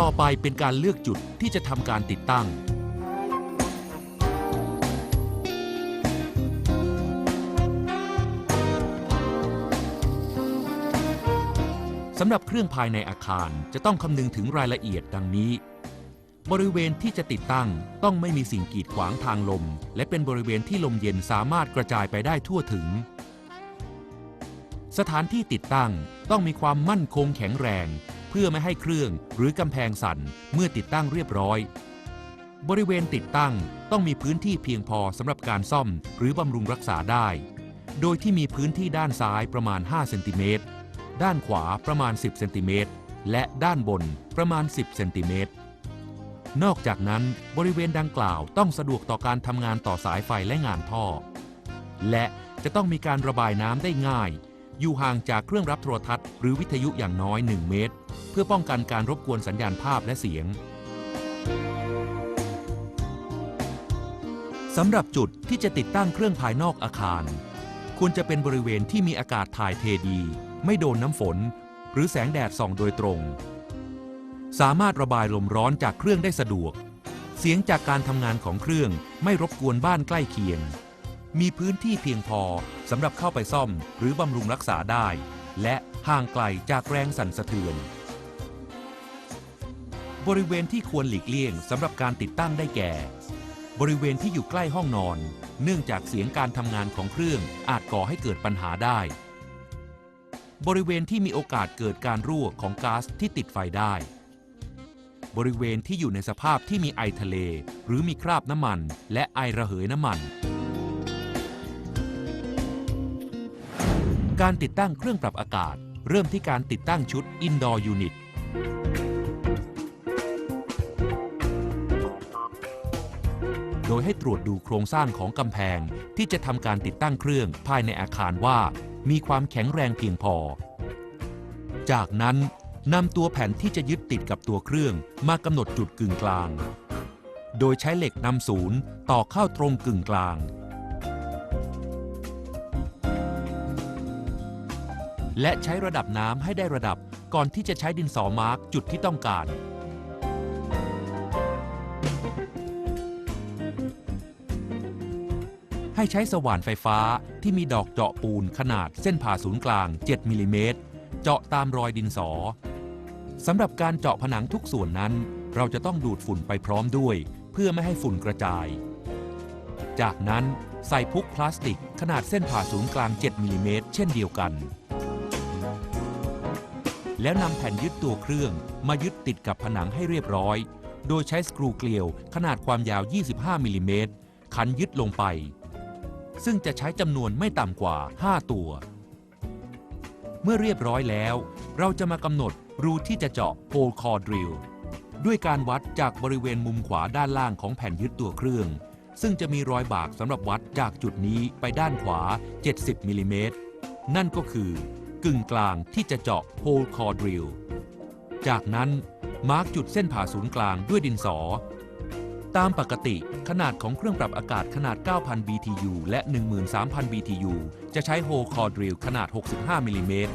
ต่อไปเป็นการเลือกจุดที่จะทำการติดตั้ง สำหรับเครื่องภายในอาคารจะต้องคำนึงถึงรายละเอียดดังนี้ บริเวณที่จะติดตั้งต้องไม่มีสิ่งกีดขวางทางลม และเป็นบริเวณที่ลมเย็นสามารถกระจายไปได้ทั่วถึง สถานที่ติดตั้งต้องมีความมั่นคงแข็งแรง เพื่อไม่ให้เครื่องหรือกำแพงสั่นเมื่อติดตั้งเรียบร้อย บริเวณติดตั้งต้องมีพื้นที่เพียงพอสำหรับการซ่อมหรือบำรุงรักษาได้ โดยที่มีพื้นที่ด้านซ้ายประมาณ 5 เซนติเมตร ด้านขวาประมาณ 10 เซนติเมตร และด้านบนประมาณ 10 เซนติเมตร นอกจากนั้นบริเวณดังกล่าวต้องสะดวกต่อการทำงานต่อสายไฟและงานท่อ และจะต้องมีการระบายน้ำได้ง่าย อยู่ห่างจากเครื่องรับโทรทัศน์หรือวิทยุอย่างน้อย 1 เมตร เพื่อป้องกันการรบกวนสัญญาณภาพและเสียงสำหรับจุดที่จะติดตั้งเครื่องภายนอกอาคาร ควรจะเป็นบริเวณที่มีอากาศถ่ายเทดี ไม่โดนน้ำฝน หรือแสงแดดส่องโดยตรง สามารถระบายลมร้อนจากเครื่องได้สะดวก เสียงจากการทำงานของเครื่องไม่รบกวนบ้านใกล้เคียง มีพื้นที่เพียงพอสำหรับเข้าไปซ่อมหรือบำรุงรักษาได้ และห่างไกลจากแรงสั่นสะเทือน บริเวณที่ควรหลีกเลี่ยงสำหรับการติดตั้งได้แก่ บริเวณที่อยู่ใกล้ห้องนอน เนื่องจากเสียงการทำงานของเครื่องอาจก่อให้เกิดปัญหาได้ บริเวณที่มีโอกาสเกิดการรั่วของก๊าซที่ติดไฟได้ บริเวณที่อยู่ในสภาพที่มีไอทะเล หรือมีคราบน้ำมัน และไอระเหยน้ำมัน การติดตั้งเครื่องปรับอากาศ เริ่มที่การติดตั้งชุด Indoor Unit ดยให้ตรวจดูโครงสร้างของกำแพงที่จะทำการติดตั้งเครื่องภายในอาคารว่า มีความแข็งแรงเพียงพอ จากนั้นนำตัวแผ่นที่จะยึดติดกับตัวเครื่องมากำหนดจุดกึ่งกลาง โดยใช้เหล็กนำศูนย์ต่อเข้าตรงกึ่งกลาง และใช้ระดับน้ำให้ได้ระดับก่อนที่จะใช้ดินสอมาร์กจุดที่ต้องการ ให้ใช้สว่านไฟฟ้าที่มีดอกเจาะปูนขนาดเส้นผ่าศูนย์กลาง 7 มิลลิเมตร เจาะตามรอยดินสอสำหรับการเจาะผนังทุกส่วนนั้น เราจะต้องดูดฝุ่นไปพร้อมด้วย เพื่อไม่ให้ฝุ่นกระจาย จากนั้นใส่พุกพลาสติกขนาดเส้นผ่าศูนย์กลาง 7 มิลลิเมตรเช่นเดียวกัน แล้วนำแผ่นยึดตัวเครื่องมายึดติดกับผนังให้เรียบร้อย โดยใช้สกรูเกลียวขนาดความยาว 25 มิลลิเมตรขันยึดลงไป ซึ่งจะใช้จำนวนไม่ต่ำกว่า 5 ตัว เมื่อเรียบร้อยแล้ว เราจะมากำหนดรูที่จะเจาะโฮลคอร์ดริลด้วยการวัดจากบริเวณมุมขวาด้านล่างของแผ่นยึดตัวเครื่อง ซึ่งจะมีรอยบากสำหรับวัดจากจุดนี้ไปด้านขวา 70มิลลิเมตรนั่นก็คือกึ่งกลางที่จะเจาะโฮลคอร์ดริลจากนั้นมาร์กจุดเส้นผ่าศูนย์กลางด้วยดินสอ ตามปกติขนาดของเครื่องปรับอากาศขนาด 9,000 BTU และ 13,000 BTU จะใช้โฮลคอร์ดริลขนาด 65 มิลลิเมตร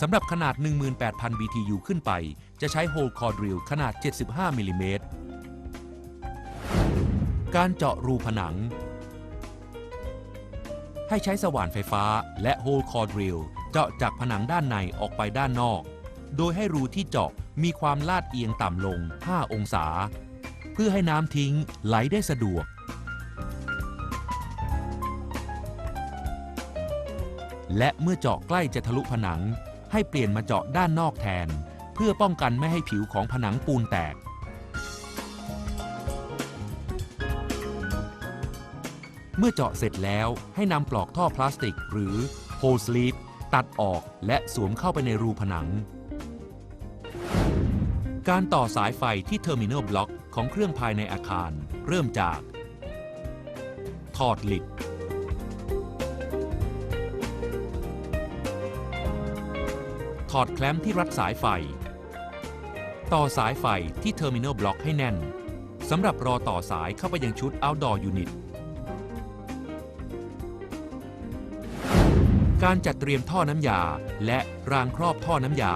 สำหรับขนาด 18,000 BTU ขึ้นไป จะใช้โฮลคอร์ดริลขนาด 75 มิลลิเมตรการเจาะรูผนัง ให้ใช้สว่านไฟฟ้าและโฮลคอร์ดริลเจาะจากผนังด้านในออกไปด้านนอก โดยให้รูที่เจาะมีความลาดเอียงต่ำลง 5 องศา เพื่อให้น้ำทิ้งไหลได้สะดวก และเมื่อเจาะใกล้จะทะลุผนัง ให้เปลี่ยนมาเจาะด้านนอกแทน เพื่อป้องกันไม่ให้ผิวของผนังปูนแตก เมื่อเจาะเสร็จแล้วให้นำปลอกท่อพลาสติกหรือโฮลสลีฟตัดออกและสวมเข้าไปในรูผนัง การต่อสายไฟที่เทอร์มิน l ลบล็อก ของเครื่องภายในอาคาร เริ่มจาก ถอดลิด ถอดแคลมที่รัดสายไฟ ต่อสายไฟที่เทอร์มิน l ลบล็อกให้แน่นสำหรับรอต่อสายเข้าไปยังชุด Outdoor Unit การจัดเตรียมท่อน้ำยาและรางครอบท่อน้ำยา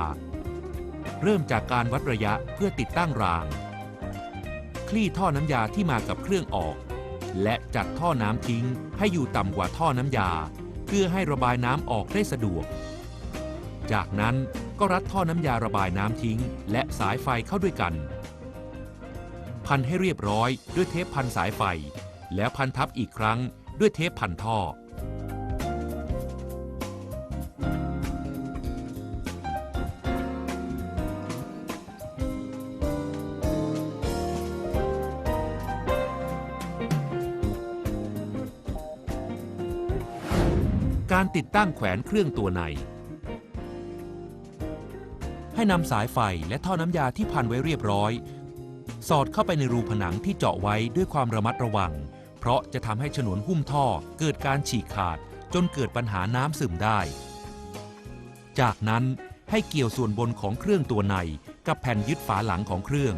เริ่มจากการวัดระยะเพื่อติดตั้งราง คลี่ท่อน้ำยาที่มากับเครื่องออก และจัดท่อน้ำทิ้งให้อยู่ต่ำกว่าท่อน้ำยา เพื่อให้ระบายน้ำออกได้สะดวก จากนั้นก็รัดท่อน้ำยาระบายน้ำทิ้ง และสายไฟเข้าด้วยกัน พันให้เรียบร้อยด้วยเทปพันสายไฟ แล้วพันทับอีกครั้งด้วยเทปพันท่อ การติดตั้งแขวนเครื่องตัวใน ให้นำสายไฟและท่อน้ำยาที่พันไว้เรียบร้อย สอดเข้าไปในรูผนังที่เจาะไว้ด้วยความระมัดระวัง เพราะจะทำให้ฉนวนหุ้มท่อเกิดการฉีกขาดจนเกิดปัญหาน้ำซึมได้ จากนั้นให้เกี่ยวส่วนบนของเครื่องตัวในกับแผ่นยึดฝาหลังของเครื่อง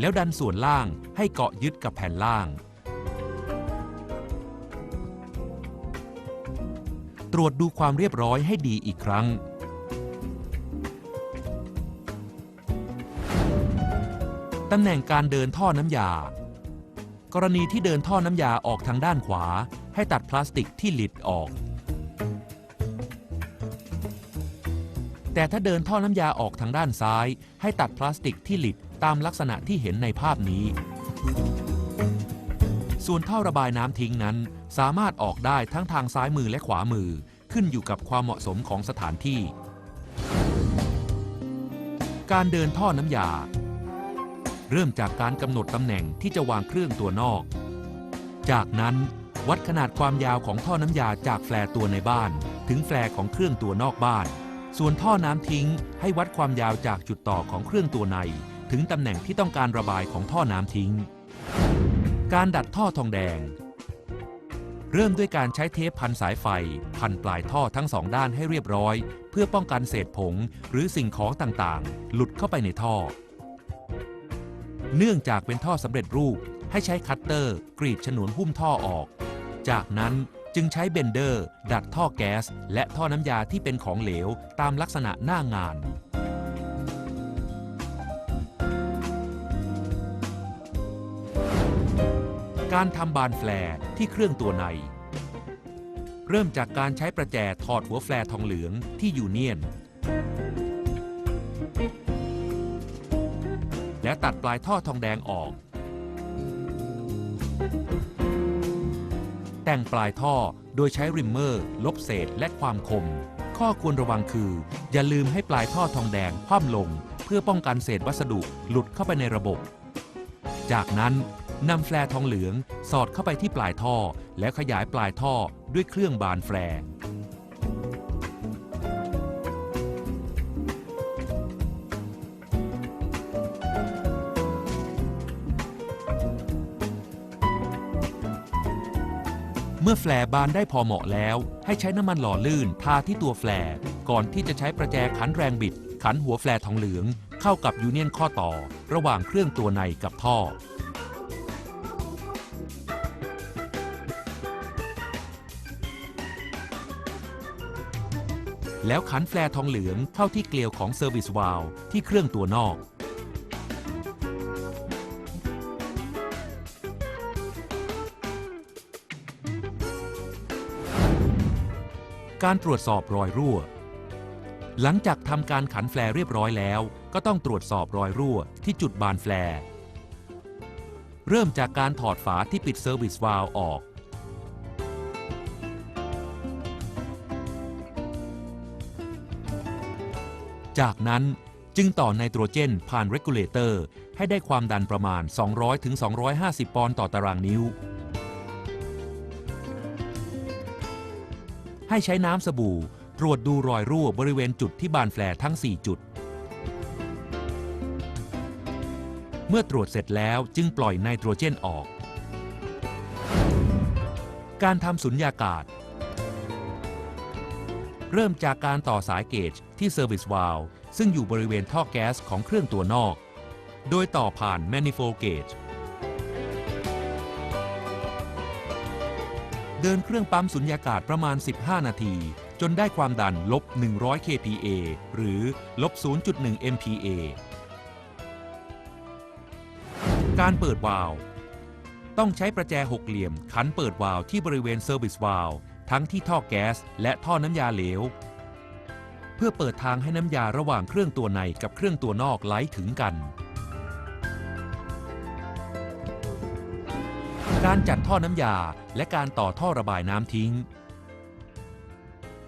แล้วดันส่วนล่างให้เกาะยึดกับแผ่นล่าง รวจดูความเรียบร้อยให้ดีอีกครั้ง ตำแหน่งการเดินท่อน้ำยา กรณีที่เดินท่อน้ำยาออกทางด้านขวา ให้ตัดพลาสติกที่หลิดออก แต่ถ้าเดินท่อน้ำยาออกทางด้านซ้าย ให้ตัดพลาสติกที่หลิดตามลักษณะที่เห็นในภาพนี้ ส่วนท่อระบายน้ำทิ้งนั้น สามารถออกได้ทั้งทางซ้ายมือและขวามือ ขึ้นอยู่กับความเหมาะสมของสถานที่ การเดินท่อน้ำยา เริ่มจากการกำหนดตำแหน่งที่จะวางเครื่องตัวนอก จากนั้นวัดขนาดความยาวของท่อน้ำยาจากแฟร์ตัวในบ้าน ถึงแฟร์ของเครื่องตัวนอกบ้าน ส่วนท่อน้ำทิ้งให้วัดความยาวจากจุดต่อของเครื่องตัวใน ถึงตำแหน่งที่ต้องการระบายของท่อน้ำทิ้ง การดัดท่อทองแดง เริ่มด้วยการใช้เทปพันสายไฟ พันปลายท่อทั้งสองด้านให้เรียบร้อย เพื่อป้องกันเศษผงหรือสิ่งของต่างๆ หลุดเข้าไปในท่อ เนื่องจากเป็นท่อสำเร็จรูปให้ใช้คัตเตอร์กรีดฉนวนหุ้มท่อออก จากนั้นจึงใช้เบนเดอร์ ดัดท่อแก๊ส และท่อน้ำยาที่เป็นของเหลวตามลักษณะหน้างาน การทำบานแฟร์ที่เครื่องตัวใน เริ่มจากการใช้ประแจถอดหัวแฟร์ทองเหลืองที่ยูเนียน และตัดปลายท่อทองแดงออก แต่งปลายท่อโดยใช้ริมเมอร์ ลบเศษและความคม ข้อควรระวังคือ อย่าลืมให้ปลายท่อทองแดงคว่ำลง เพื่อป้องกันเศษวัสดุหลุดเข้าไปในระบบ จากนั้น นำแฟร์ทองเหลืองสอดเข้าไปที่ปลายท่อ แล้วขยายปลายท่อด้วยเครื่องบานแฟร์เมื่อแฟร์บานได้พอเหมาะแล้ว ให้ใช้น้ำมันหล่อลื่นทาที่ตัวแฟร์ก่อนที่จะใช้ประแจขันแรงบิด ขันหัวแฟร์ทองเหลือง เข้ากับยูเนียนข้อต่อ ระหว่างเครื่องตัวในกับท่อ แล้วขันแฟร์ทองเหลืองเข้าที่เกลียวของเซอร์วิสวาลที่เครื่องตัวนอก การตรวจสอบรอยรั่ว หลังจากทำการขันแฟร์เรียบร้อยแล้ว ก็ต้องตรวจสอบรอยรั่วที่จุดบานแฟร์เริ่มจากการถอดฝาที่ปิดเซอร์วิสวาลออก จากนั้นจึงต่อไนโตรเจนผ่านเรกูเลเตอร์ให้ได้ความดันประมาณ 200-250 ปอนด์ต่อตารางนิ้ว ให้ใช้น้ำสบู่ตรวจดูรอยรั่วบริเวณจุดที่บานแฟร์ทั้ง 4 จุด เมื่อตรวจเสร็จแล้วจึงปล่อยไนโตรเจนออก การทำสุญญากาศ เริ่มจากการต่อสายเกจที่เซอร์วิสวาลซึ่งอยู่บริเวณท่อแก๊สของเครื่องตัวนอก โดยต่อผ่าน manifold gauge เดินเครื่องปั๊มสุญญากาศประมาณ 15 นาที จนได้ความดันลบ 100 kPa หรือลบ 0.1 MPa การเปิดวาล์วต้องใช้ประแจหกเหลี่ยมขันเปิดวาล์วที่บริเวณเซอร์วิสวาล์ว ทั้งที่ท่อแก๊สและท่อน้ำยาเหลว เพื่อเปิดทางให้น้ำยาระหว่างเครื่องตัวในกับเครื่องตัวนอกไหลถึงกัน การจัดท่อน้ำยาและการต่อท่อระบายน้ำทิ้ง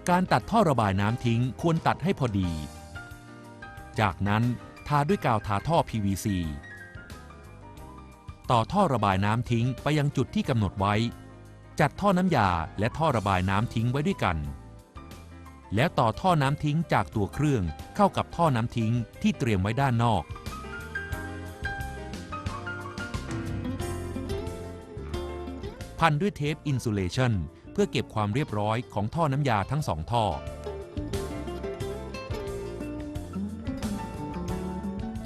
การตัดท่อระบายน้ำทิ้งควรตัดให้พอดี จากนั้นทาด้วยกาวทาท่อ PVC ต่อท่อระบายน้ำทิ้งไปยังจุดที่กำหนดไว้ จัดท่อน้ำยาและท่อระบายน้ำทิ้งไว้ด้วยกัน แล้วต่อท่อน้ำทิ้งจากตัวเครื่องเข้ากับท่อน้ำทิ้งที่เตรียมไว้ด้านนอก พันด้วยเทปอินซูเลชันเพื่อเก็บความเรียบร้อยของท่อน้ำยาทั้งสองท่อ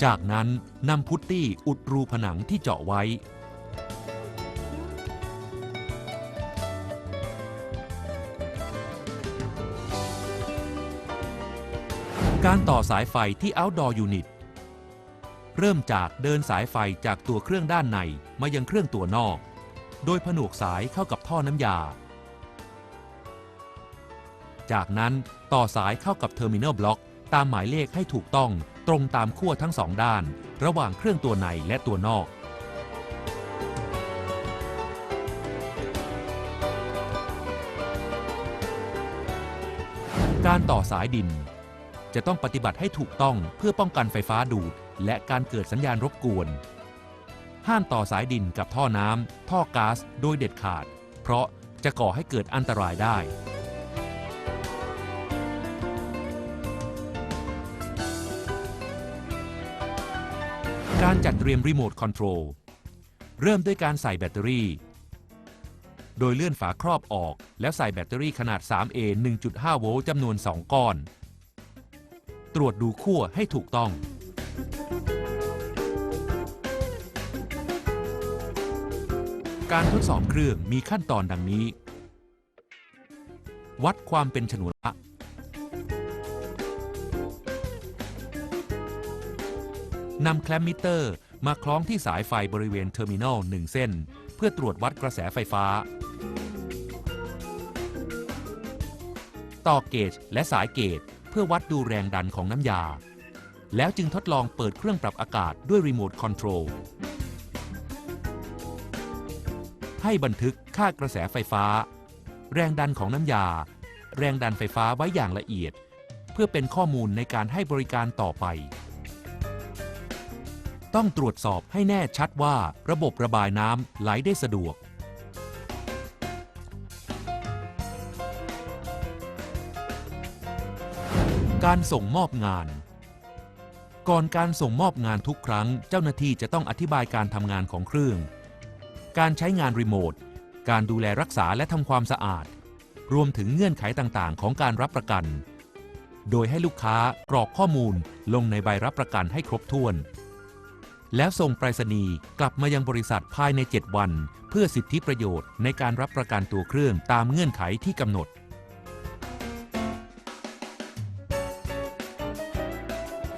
จากนั้นนำพุตตี้อุดรูผนังที่เจาะไว้ การต่อสายไฟที่ outdoor unit เริ่มจากเดินสายไฟจากตัวเครื่องด้านในมายังเครื่องตัวนอก โดยผนวกสายเข้ากับท่อน้ำยา จากนั้นต่อสายเข้ากับเทอร์มิน l ลบล็อกตามหมายเลขให้ถูกต้องตรงตามขั้วทั้งสองด้าน ระหว่างเครื่องตัวในและตัวนอกการต่อสายดิน จะต้องปฏิบัติให้ถูกต้องเพื่อป้องกันไฟฟ้าดูด และการเกิดสัญญาณรบกวน ห้ามต่อสายดินกับท่อน้ำท่อก๊าซโดยเด็ดขาด เพราะจะก่อให้เกิดอันตรายได้ การจัดเตรียมรีโมทคอนโทรลเริ่มด้วยการใส่แบตเตอรี่ โดยเลื่อนฝาครอบออก แล้วใส่แบตเตอรี่ขนาด 3A 1.5 โวลต์จำนวน 2 ก้อน ตรวจดูขั้วให้ถูกต้อง การทดสอบเครื่องมีขั้นตอนดังนี้ วัดความเป็นฉนวนละนำแคลมมิเตอร์มาคล้องที่สายไฟบริเวณเทอร์มินอล1เส้น เพื่อตรวจวัดกระแสไฟฟ้า ต่อเกจและสายเกจ พื่อวัดดูแรงดันของน้ำยา แล้วจึงทดลองเปิดเครื่องปรับอากาศด้วยรีโมทคอนโทรลให้บันทึกค่ากระแสไฟฟ้า แรงดันของน้ำยา แรงดันไฟฟ้าไว้อย่างละเอียด เพื่อเป็นข้อมูลในการให้บริการต่อไป ต้องตรวจสอบให้แน่ชัดว่าระบบระบายน้ำไหลได้สะดวก การส่งมอบงาน ก่อนการส่งมอบงานทุกครั้ง เจ้าหน้าที่จะต้องอธิบายการทำงานของเครื่อง การใช้งานรีโมท การดูแลรักษาและทำความสะอาด รวมถึงเงื่อนไขต่างๆ ของการรับประกัน โดยให้ลูกค้ากรอกข้อมูลลงในใบรับประกันให้ครบถ้วน แล้วส่งไปรษณีย์กลับมายังบริษัทภายใน 7 วัน เพื่อสิทธิประโยชน์ในการรับประกันตัวเครื่องตามเงื่อนไขที่กำหนด